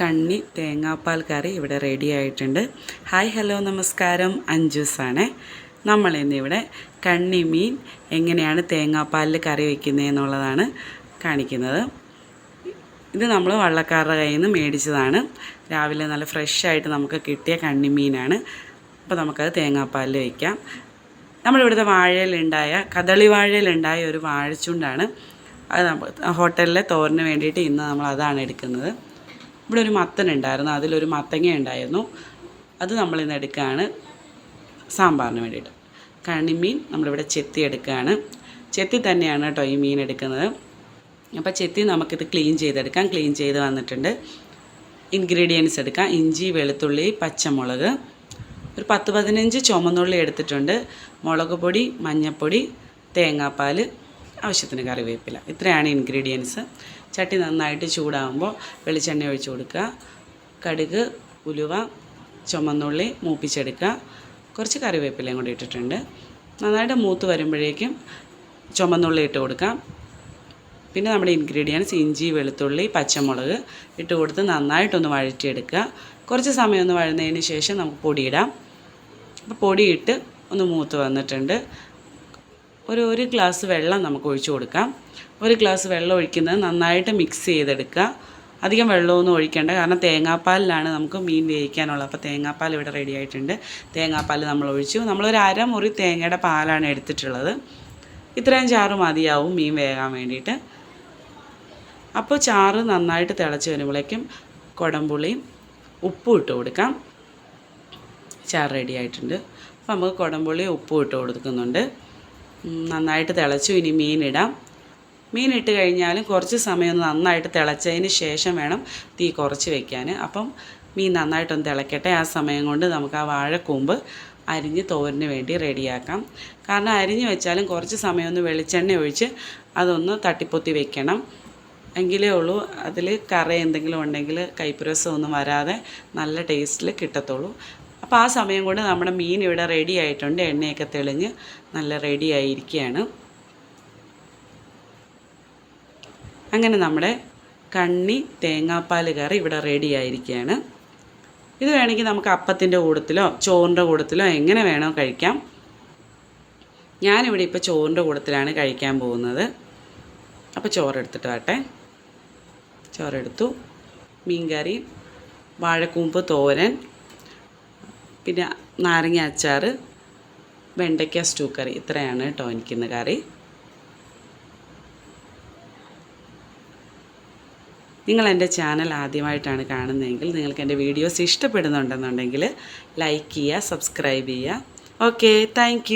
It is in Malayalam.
കണ്ണി തേങ്ങാപ്പാൽ കറി ഇവിടെ റെഡി ആയിട്ടുണ്ട്. ഹായ് ഹലോ നമസ്കാരം. അഞ്ജുസാണ്. നമ്മൾ ഇന്നിവിടെ കണ്ണി മീൻ എങ്ങനെയാണ് തേങ്ങാപ്പാലിൽ കറി വയ്ക്കുന്നത് എന്നുള്ളതാണ് കാണിക്കുന്നത്. ഇത് നമ്മൾ വള്ളക്കാരുടെ കയ്യിൽ നിന്ന് മേടിച്ചതാണ്. രാവിലെ നല്ല ഫ്രഷായിട്ട് നമുക്ക് കിട്ടിയ കണ്ണിമീനാണ് അപ്പോൾ നമുക്കത് തേങ്ങാപ്പാലിൽ വയ്ക്കാം നമ്മളിവിടുത്തെ വാഴയിലുണ്ടായ കദളി വാഴയിലുണ്ടായ ഒരു വാഴച്ചുണ്ടാണ്. അത് നമ്മൾ ഹോട്ടലിലെ തോരന് വേണ്ടിയിട്ട് ഇന്ന് നമ്മൾ അതാണ് എടുക്കുന്നത്. ഇവിടെ ഒരു മത്തൻ ഉണ്ടായിരുന്നു. അതിലൊരു മത്തങ്ങ ഉണ്ടായിരുന്നു. അത് നമ്മൾ ഇന്ന് എടുക്കുകയാണ് സാമ്പാറിന് വേണ്ടിയിട്ട്. കണിമീൻ നമ്മളിവിടെ ചെത്തി എടുക്കുകയാണ്. ചെത്തി തന്നെയാണ് കേട്ടോ ഈ മീൻ എടുക്കുന്നത്. അപ്പോൾ ചെത്തി നമുക്കിത് ക്ലീൻ ചെയ്തെടുക്കാം. ക്ലീൻ ചെയ്ത് വന്നിട്ടുണ്ട്. ഇൻഗ്രീഡിയൻസ് എടുക്കാം. ഇഞ്ചി വെളുത്തുള്ളി പച്ചമുളക്. ഒരു പത്ത് പതിനഞ്ച് ചുമന്നുള്ളി എടുത്തിട്ടുണ്ട്. മുളക് പൊടി മഞ്ഞൾപ്പൊടി തേങ്ങാപ്പാൽ ആവശ്യത്തിന് കറിവേപ്പില. ഇത്രയാണ് ഇൻഗ്രീഡിയൻസ് ചട്ടി നന്നായിട്ട് ചൂടാകുമ്പോൾ വെളിച്ചെണ്ണ ഒഴിച്ചു കൊടുക്കുക. കടുക് ഉലുവ ചുമന്നുള്ളി മൂപ്പിച്ചെടുക്കുക. കുറച്ച് കറിവേപ്പിലയും കൂടി ഇട്ടിട്ടുണ്ട്. നന്നായിട്ട് മൂത്ത് വരുമ്പോഴേക്കും ചുമന്നുള്ളി ഇട്ട് കൊടുക്കാം. പിന്നെ നമ്മുടെ ഇൻഗ്രീഡിയൻസ് ഇഞ്ചി വെളുത്തുള്ളി പച്ചമുളക് ഇട്ട് കൊടുത്ത് നന്നായിട്ടൊന്ന് വഴറ്റിയെടുക്കുക. കുറച്ച് സമയം ഒന്ന് വഴുന്നതിന് ശേഷം നമുക്ക് പൊടിയിടാം അപ്പോൾ പൊടിയിട്ട് ഒന്ന് മൂത്ത് വന്നിട്ടുണ്ട്. ഒരു ഒരു ഗ്ലാസ് വെള്ളം നമുക്ക് ഒഴിച്ചു കൊടുക്കാം. ഒരു ഗ്ലാസ് വെള്ളം ഒഴിക്കുന്നത് നന്നായിട്ട് മിക്സ് ചെയ്തെടുക്കുക. അധികം വെള്ളമൊന്നും ഒഴിക്കേണ്ട കാരണം തേങ്ങാപ്പാലിലാണ് നമുക്ക് മീൻ വേവിക്കാനുള്ളത് അപ്പോൾ തേങ്ങാപ്പാൽ ഇവിടെ റെഡി ആയിട്ടുണ്ട്. തേങ്ങാപ്പാൽ നമ്മൾ ഒഴിച്ചു. നമ്മളൊരു അരമുറി തേങ്ങയുടെ പാലാണ് എടുത്തിട്ടുള്ളത്. ഇത്രയും ചാറ് മതിയാവും മീൻ വേകാൻ വേണ്ടിയിട്ട്. അപ്പോൾ ചാറ് നന്നായിട്ട് തിളച്ച് വരുമ്പോഴേക്കും കുടംപുളിയും ഉപ്പും ഇട്ട് കൊടുക്കാം. ചാറ് റെഡി ആയിട്ടുണ്ട്. അപ്പോൾ നമുക്ക് കുടംപുളിയും ഉപ്പും ഇട്ട് കൊടുക്കുന്നുണ്ട്. നന്നായിട്ട് തിളച്ചു. ഇനി മീനിടാം മീനിട്ട് കഴിഞ്ഞാലും കുറച്ച് സമയം ഒന്ന് നന്നായിട്ട് തിളച്ചതിന് ശേഷം വേണം തീ കുറച്ച് വെക്കാൻ. അപ്പം മീൻ നന്നായിട്ടൊന്ന് തിളക്കട്ടെ. ആ സമയം കൊണ്ട് നമുക്ക് ആ വാഴക്കൂമ്പ് അരിഞ്ഞ് തോരന് വേണ്ടി റെഡിയാക്കാം. കാരണം അരിഞ്ഞ് വെച്ചാലും കുറച്ച് സമയം ഒന്ന് വെളിച്ചെണ്ണ ഒഴിച്ച് അതൊന്ന് തട്ടിപ്പൊത്തി വെക്കണം. എങ്കിലേ ഉള്ളൂ. അതിൽ കറി എന്തെങ്കിലും ഉണ്ടെങ്കിൽ കൈപ്പുരസം ഒന്നും വരാതെ നല്ല ടേസ്റ്റിൽ കിട്ടത്തുള്ളൂ. അപ്പോൾ ആ സമയം കൊണ്ട് നമ്മുടെ മീൻ ഇവിടെ റെഡി ആയിട്ടുണ്ട്. എണ്ണയൊക്കെ തെളിഞ്ഞ് നല്ല റെഡി ആയിരിക്കുകയാണ്. അങ്ങനെ നമ്മുടെ കണ്ണി തേങ്ങാപ്പാൽ കറി ഇവിടെ റെഡി ആയിരിക്കുകയാണ്. ഇത് വേണമെങ്കിൽ നമുക്ക് അപ്പത്തിന്റെ കൂടത്തിലോ ചോറിന്റെ കൂടത്തിലോ എങ്ങനെ വേണോ കഴിക്കാം. ഞാനിവിടെ ഇപ്പോൾ ചോറിന്റെ കൂടത്തിലാണ് കഴിക്കാൻ പോകുന്നത്. അപ്പോൾ ചോറെടുത്തിട്ട് വട്ടെ. ചോറെടുത്തു. മീൻകറി വാഴക്കൂമ്പ് തോരൻ പിന്നെ നാരങ്ങ അച്ചാർ വെണ്ടയ്ക്ക സ്റ്റൂ കറി ഇത്രയാണ് കേട്ടോ എനിക്കിന്ന് കറി. നിങ്ങൾ എന്റെ ചാനൽ ആദ്യമായിട്ടാണ് കാണുന്നതെങ്കിൽ നിങ്ങൾക്ക് എന്റെ വീഡിയോസ് ഇഷ്ടപ്പെടുന്നുണ്ടെന്നുണ്ടെങ്കിൽ ലൈക്ക് ചെയ്യുക സബ്സ്ക്രൈബ് ചെയ്യുക. Okay thank